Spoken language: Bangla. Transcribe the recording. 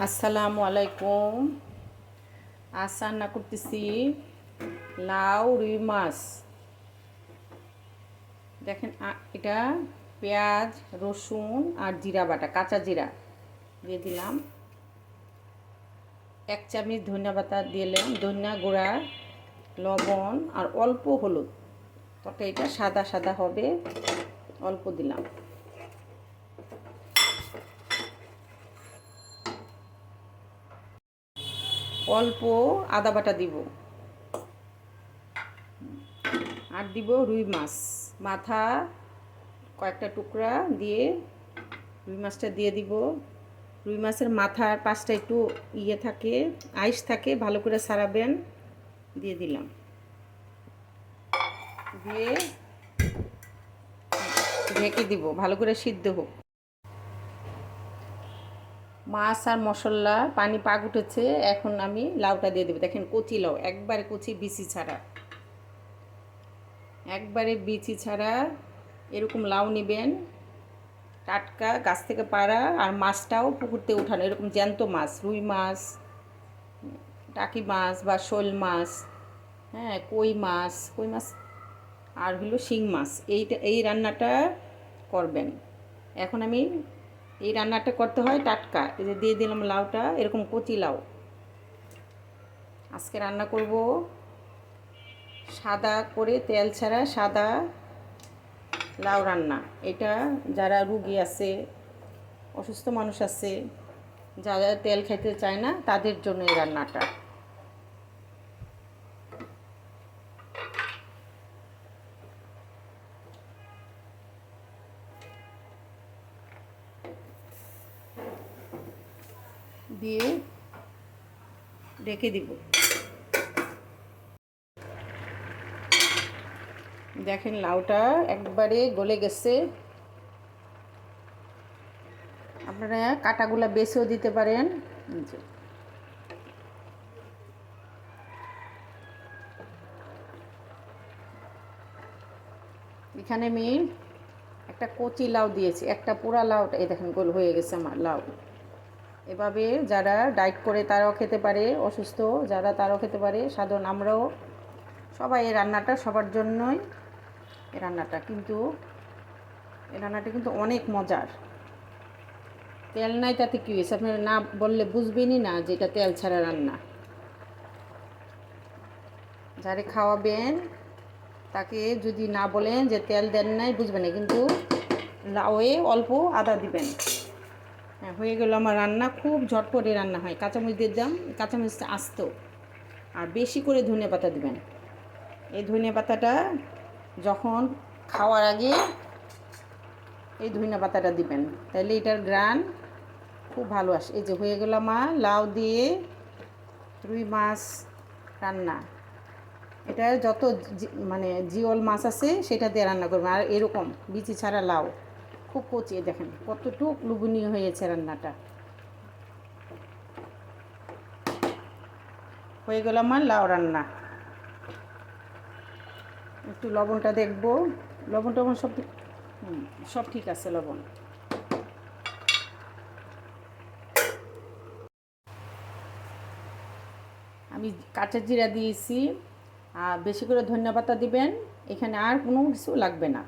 আসসালামু আলাইকুম। আজ রান্না করতেছি। লাউ রুই মাছ। দেখেন এটা পেঁয়াজ, রসুন আর জিরা বাটা, কাঁচা জিরা দিয়ে দিলাম। এক চামচ ধনিয়া পাতা দিলাম, ধনিয়া গুঁড়া, লবণ আর অল্প হলুদ। তরকারিটা সাদা সাদা হবে, অল্প দিলাম। অল্প আদা বাটা দিব। আর দিব রুই মাছ। মাথা কয়েকটা টুকরা দিয়ে রুই মাছটা দিয়ে দিব। রুই মাছের মাথার পাশটা একটু ইয়ে থাকে, আইস থাকে, ভালো করে সারাবেন। দিয়ে দিলাম। দিয়ে ঢেকে দিব, ভালো করে সিদ্ধ হোক। মাছ আর মশলা, পানি পাক উঠেছে, এখন আমি লাউটা দিয়ে দেবো। দেখেন কচি লাউ, একবারে কচি বিচি ছাড়া। একবারে বিচি ছাড়া, এরকম লাউ নেবেন, টাটকা, গাছ থেকে পাড়া, আর মাছটাও পুকুর থেকে উঠানো, এরকম জ্যান্ত মাছ, রুই মাছ, টাকি মাছ বা শোল মাছ হ্যাঁ কই মাছ কই মাছ? আর হলো শিং মাছ, এইটা, এই রান্নাটা করবেন। এখন আমি এই রান্নাটা করতে হয় টাটকা। এই যে দিয়ে দিলাম লাউটা, এরকম কচি লাউ। আজকে রান্না করব সাদা করে তেল ছাড়া সাদা লাউ রান্না। এটা যারা রুগী আছে, অসুস্থ মানুষ আছে, যারা তেল খেতে চায় না, তাদের জন্য এই রান্নাটা। দিয়ে রেখে দিব। দেখেন লাউটা একবারে গলে গেছে। আপনারা কাটাগুলা বেছেও দিতে পারেন। এখানে আমি একটা কচি লাউ দিয়েছি, একটা পোড়া লাউ, এই দেখেন গোল হয়ে গেছে আমার লাউ। এভাবে যারা ডায়েট করে তারাও খেতে পারে, অসুস্থ যারা তারাও খেতে পারে। সাধারণ আমরাও সবাই এই রান্নাটা সবার জন্যই এই রান্নাটা। কিন্তু এই রান্নাটা কিন্তু অনেক মজার। তেল নাই তাতে কী হয়েছে? আপনারা না বললে বুঝবেনই না যে এটা তেল ছাড়া রান্না। যারে খাওয়াবেন, তাকে যদি না বলেন যে তেল দেন নাই, বুঝবেন না। কিন্তু লাউয়ে অল্প আদা দিবেন। হ্যাঁ হয়ে গেল আমার রান্না। খুব ঝটপটে রান্না হয়। কাঁচামরিচ দিয়ে দাম কাঁচামরিচটা আস্ত। আর বেশি করে ধনে পাতা দিবেন। এই ধনে পাতাটা যখন খাওয়ার আগে এই ধনে পাতাটা দিবেন। তাহলে এটার গ্রান খুব ভালো আসে। এই যে হয়ে গেল আমার লাউ দিয়ে রুই মাছ রান্না। এটা যত মানে জিওল মাছ আছে, সেটা দিয়ে রান্না করবেন। আর এরকম বিচি ছাড়া লাউ। খুব কচিয়ে দেখেন, কতটুক লুবনীয় হয়েছে রান্নাটা। হয়ে গেল আমার লাউ রান্না। একটু লবণটা দেখব। লবণ টবণ সব সব ঠিক আছে লবণ। আমি কাঁচা জিরা দিয়েছি। আর বেশি করে ধনিয়া পাতা দিবেন। এখানে আর কোনো কিছু লাগবে না।